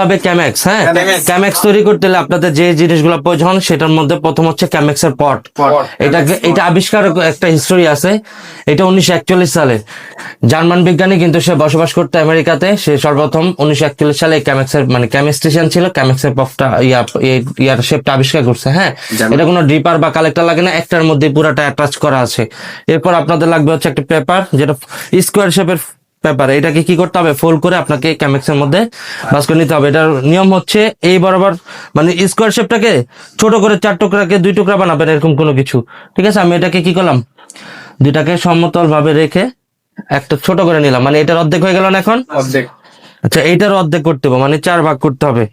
হবে ক্যামেক্স হ্যাঁ? ক্যামেক্স তৈরি করতে হলে আপনাদের যে জিনিসগুলো প্রয়োজন সেটার মধ্যে প্রথম হচ্ছে ক্যামেক্স এর পট। এটাকে এটা আবিষ্কার একটা হিস্টোরি আছে। এটা উনিশশো একচল্লিশ সালে। জার্মান বিজ্ঞানী কিন্তু সে বসবাস করতো আমেরিকাতে। সে সর্বপ্রথম উনিশশো একচল্লিশ সালে ক্যামেক্স এর মানে কেমিস্ট্রিশিয়ান ছিল। ক্যামেক্স এর পফটা ইয়া ইয়ার শেপটা আবিষ্কার করছে হ্যাঁ? এটা কোনো ড্রিপার বা কালেক্টর লাগে না। একটার মধ্যে পুরাটা অ্যাটাচ করা আছে। এরপর আপনাদের লাগবে হচ্ছে একটা পেপার যেটা স্কোয়ার শেপের পেপার এটাকে কি করতে হবে? ফোল্ড করে আপনাকে ক্যামেক্স এর মধ্যে বাস করে নিতে হবে। এটার নিয়ম হচ্ছে এই বরাবর মানে স্কোয়ার শেপটাকে ছোট করে চার টুকরাকে দুই টুকরা বানাবেন এরকম কোনো কিছু। ঠিক আছে? আমি এটাকে কি করলাম? দুইটাকে সমতল ভাবে রেখে একটা ছোট করে নিলাম। মানে এটার অর্ধেক হয়ে গেল না এখন? অর্ধেক। আচ্ছা এইটার অর্ধেক করতে হবে মানে চার ভাগ করতে হবে।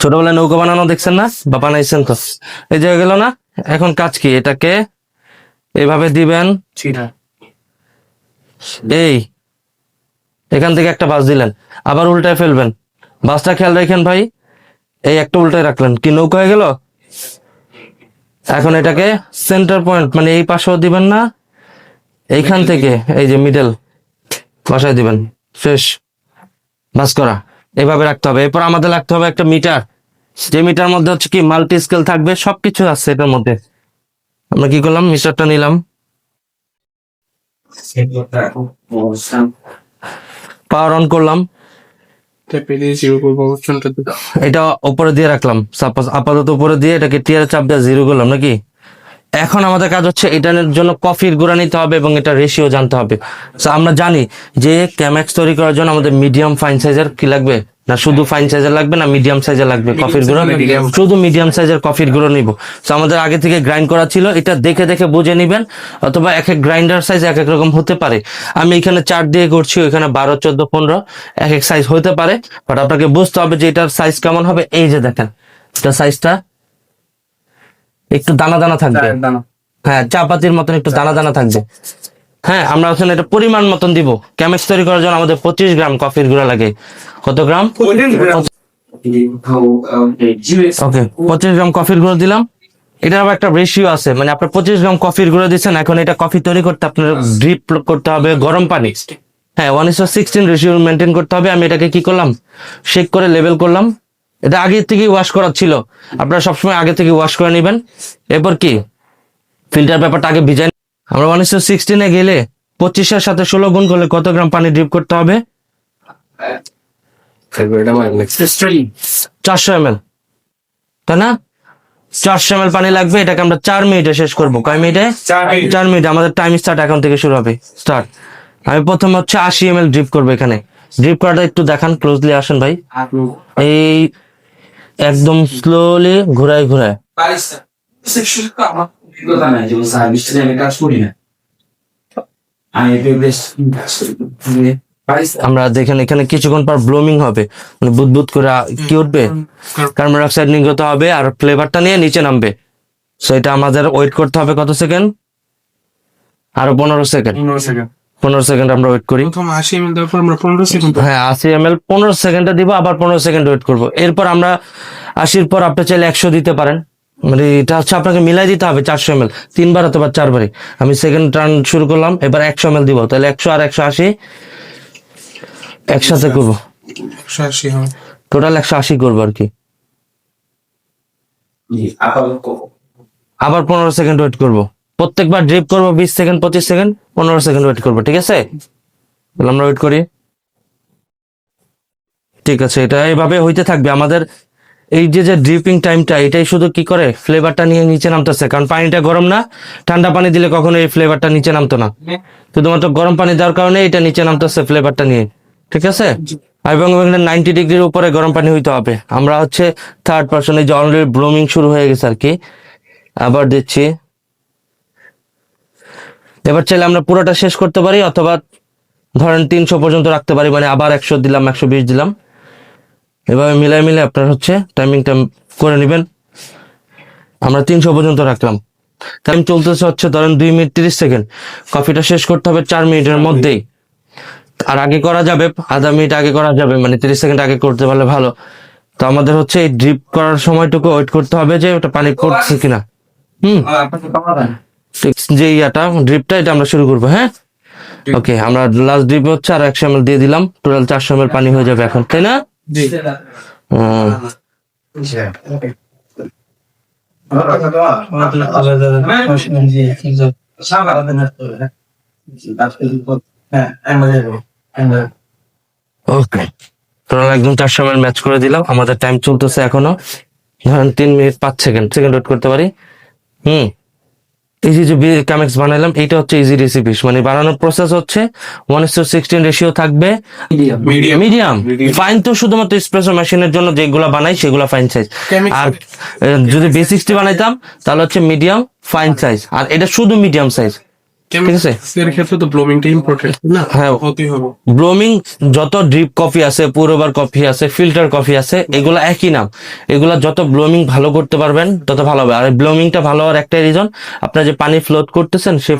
ছোটবেলায় নৌকা বানানো দেখছেন না? বা বানাইছেন তো? এই যে হয়ে গেল না? এখন কাজ কি? এটাকে এভাবে দিবেন। এই এখান থেকে একটা বাস দিলেন। আবার উল্টায় ফেলবেন। বাসটা খেয়াল রাখেন ভাই এই একটা উল্টায় রাখলেন। কি নৌকা হয়ে গেল? এখন এটাকে সেন্টার পয়েন্ট মানে এই পাশেও দিবেন না এইখান থেকে এই যে মিডল বসায় দিবেন। শেষ। বাস করা। এভাবে রাখতে হবে। এরপর আমাদের রাখতে হবে একটা মিটার। যে মিটার মধ্যে হচ্ছে কি মাল্টি স্কেল থাকবে সবকিছু আছে এটার মধ্যে। আমরা কি করলাম? মিটারটা নিলাম। পাওয়ার অন করলাম। এটা উপরে দিয়ে রাখলাম। সাপোজ আপাতত উপরে দিয়ে এটাকে টিয়ার চাপ দিয়ে জিরো করলাম নাকি? এখন আমাদের কাজ হচ্ছে এটার জন্য কফির গুঁড়া নিতে হবে এবং এটা রেশিও জানতে হবে। আমরা জানি যে ক্যামেক্স তৈরি করার জন্য আমাদের মিডিয়াম ফাইন সাইজের কি লাগবে? না শুধু ফাইন সাইজের লাগবে না মিডিয়াম সাইজের লাগবে কফির গুঁড়ো। শুধু মিডিয়াম সাইজের কফির গুঁড়ো নিব। তো আমাদের আগে থেকে গ্রাইন্ড করা ছিল এটা দেখে দেখে বুঝে নিবেন অথবা এক এক গ্রাইন্ডার সাইজ এক এক রকম হতে পারে। আমি এখানে চার দিয়ে করছি ওইখানে বারো চোদ্দ পনেরো এক এক সাইজ হতে পারে। বাট আপনাকে বুঝতে হবে যে এটার সাইজ কেমন হবে। এই যে দেখেন এটা সাইজটা একটু দানা দানা থাকবে। হ্যাঁ চাপাতির মতন একটু দানা দানা থাকবে। হ্যাঁ আমরা ওখানে এটা পরিমাণ মতন দিব। ক্যামেক্স তৈরি করার জন্য আমাদের পঁচিশ গ্রাম কফির গুঁড়া লাগে। কত গ্রাম? ওকে পঁচিশ গ্রাম কফির গুঁড়ো দিলাম। এটার আবার একটা রেশিও আছে মানে আপনার পঁচিশ গ্রাম কফির গুঁড়ো দিচ্ছেন এখন এটা কফি তৈরি করতে আপনার ড্রিপ করতে হবে গরম পানি। হ্যাঁ one is sixteen ratio maintain করতে হবে। আমি এটাকে কি করলাম? শেক করে লেভেল করলাম। এটা আগে থেকে ওয়াশ করা ছিল। আপনারা সবসময় আগে থেকে ওয়াশ করে নেবেন। এরপর কি? ফিল্টার পেপারটা আগে ভিজাই আমরা ওয়ান ইস সিক্সটিনে গেলে পঁচিশের সাথে ষোলো গুণ করলে কত গ্রাম পানি ড্রিপ করতে হবে? চারশো এম এল তাই না? চারশো এম পানি লাগবে এটাকে আমরা চার মিনিটে শেষ করব। কয় মিনিটে? চার মিনিট। আমাদের টাইম স্টার্ট এখন থেকে শুরু হবে। স্টার্ট আমি প্রথম হচ্ছে আশি এম এল ড্রিপ করব এখানে। ড্রিপ করাটা একটু দেখান ক্লোজলি আসেন ভাই। এই একদম স্লোলি ঘুরায় ঘুরায়। আমি আমরা দেখেন এখানে কিছুক্ষণ পর ব্লুমিং হবে। মানে বুদবুদ করে কি উঠবে? কার্বন ডাইঅক্সাইড নির্গত হবে আর ফ্লেভারটা নিয়ে নিচে নামবে। সো এটা আমাদের ওয়েট করতে হবে কত সেকেন্ড আরও পনেরো সেকেন্ড পনেরো সেকেন্ড পনেরো সেকেন্ড আমরা ওয়েট করি। প্রথম আশি এমএল দেওয়ার পর আমরা পনেরো সেকেন্ড হ্যাঁ আশি এম এল পনেরো সেকেন্ডে দিব আবার পনেরো সেকেন্ড ওয়েট করব। এরপর আমরা আশির পর আপনি চাইলে একশো দিতে পারেন। মানে এটা হচ্ছে আপনাকে মিলাই দিতে হবে চারশো এম এল তিনবার অথবা চারবারে আমি সেকেন্ড টার্ন শুরু করলাম এবার একশো এম এল দিব। তাহলে একশো আর একশো আশি। একসাথে করব। একশো আশি হবে। টোটাল একশো আশি করব আর কি। আবার পনেরো সেকেন্ড ওয়েট করব। প্রত্যেকবার ড্রিপ করব বিশ সেকেন্ড পঁচিশ সেকেন্ড পনেরো সেকেন্ড ওয়েট করব ঠিক আছে? তাহলে আমরা ওয়েট করি। ঠিক আছে এটা এইভাবে হইতে থাকবে। আমাদের এই যে যে ড্রিপিং টাইমটা এটাই শুধু কি করে? ফ্লেভারটা নিয়ে নিচে নামতেছে। কারণ পানিটা গরম না ঠান্ডা পানি দিলে কখনো এই ফ্লেভারটা নিচে নামতো না। শুধুমাত্র গরম পানি দেওয়ার কারণে এটা নিচে নামতেছে ফ্লেভারটা নিয়ে। ঠিক আছে? এবং এখানে নাইনটি ডিগ্রির উপরে গরম পানি হইতে হবে। আমরা হচ্ছে থার্ড পার্সন এই যে অলরেডি ব্লুমিং শুরু হয়ে গেছে আর কি আবার দিচ্ছি। এবার চাইলে আমরা পুরোটা শেষ করতে পারি অথবা ধরেন তিনশো পর্যন্ত রাখতে পারি মানে আবার একশো দিলাম একশো বিশ দিলাম। এভাবে মিলাই মিলে আপনার হচ্ছে টাইমিংটা করে নেবেন। আমরা তিনশো পর্যন্ত রাখলাম। টাইম চলতেছে হচ্ছে ধরেন দুই মিনিট তিরিশ সেকেন্ড। কফিটা শেষ করতে হবে চার মিনিটের মধ্যেই। আর আগে করা যাবে আধা মিনিট আগে করা যাবে মানে তিরিশ সেকেন্ড আগে করতে পারলে ভালো। তো আমাদের হচ্ছে এই ড্রিপ করার সময়টুকু ওয়েট করতে হবে যে ওটা পানি পড়ছে কিনা। হুম। যে ইয়াটা ড্রিপটা এটা আমরা শুরু করব হ্যাঁ? ওকে আমরা লাস্ট ড্রিপ হচ্ছে আর একশো এমএল দিয়ে দিলাম। টোটাল চারশো এমএল পানি হয়ে যাবে এখন তাই না? ওকে টোটাল একদম চার সময় ম্যাচ করে দিলাম। আমাদের টাইম চলতেছে এখনও। ধরেন তিন মিনিট পাঁচ সেকেন্ড সেকেন্ড ওয়েট করতে পারি? হুম। এই যে যে কামেক্স বানাইলাম এইটা হচ্ছে ইজি রেসিপি মানে বানানোর প্রসেস হচ্ছে one is two sixteen ratio থাকবে। মিডিয়াম মিডিয়াম ফাইন তো শুধুমাত্র এসপ্রেসো মেশিনের জন্য যেগুলো বানাই সেগুলো ফাইন সাইজ আর যদি বি সিক্সটি বানাইতাম তাহলে হচ্ছে মিডিয়াম ফাইন সাইজ আর এটা শুধু মিডিয়াম সাইজ ঠিক আছে? এর ক্ষেত্রে তো ব্লোমিংটা ইম্পর্টেন্ট না? হ্যাঁ। হতেই হবে। ব্লোমিং যত ড্রিপ কফি আছে পুরোবার কফি আছে ফিল্টার কফি আছে এগুলো একই নাম। এগুলা যত ব্লোমিং ভালো করতে পারবেন তত ভালো হবে। আর ব্লোমিংটা ভালো হওয়ার একটাই রিজন আপনার যে পানি ফ্লোট করতেছেন সেই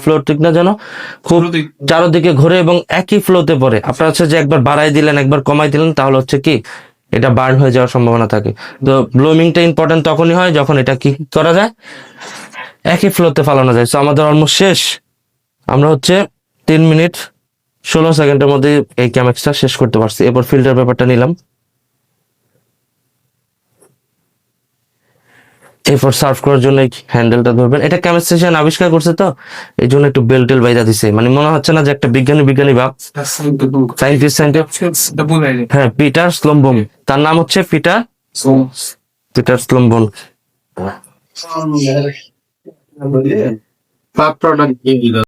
যেন খুব চারোদিক- চারোদিকে ঘুরে এবং একই ফ্লোতে পড়ে। আপনার হচ্ছে যে একবার বাড়াই দিলেন একবার কমাই দিলেন তাহলে হচ্ছে কি এটা বার্ন হয়ে যাওয়ার সম্ভাবনা থাকে। তো ব্লোমিংটা ইম্পর্টেন্ট তখনই হয় যখন এটা কি করা যায়? একই ফ্লোতে ফালানো যায়। তো আমাদের অলমোস্ট শেষ। আমরা হচ্ছে তিন মিনিট ষোলো সেকেন্ডের মধ্যে এই ক্যামেক্সটা শেষ করতে পারছি। এরপর ফিল্টার পেপারটা নিলাম। এরপর সার্ভ করার জন্য এই হ্যান্ডেলটা ধরবেন। এটা কেমিস্ট্রিশিয়ান আবিষ্কার করছে তো? এই জন্য একটু বেল টেল বাইদা দিছে। মানে মনে হচ্ছে না যে একটা বিজ্ঞানী বিজ্ঞানী ভাব সাইন্টিস্ট সাইন্টিস্ট হ্যাঁ পিটার স্লম্বম তার নাম হচ্ছে পিটার পিটার স্লম্বন প্রোডাক্ট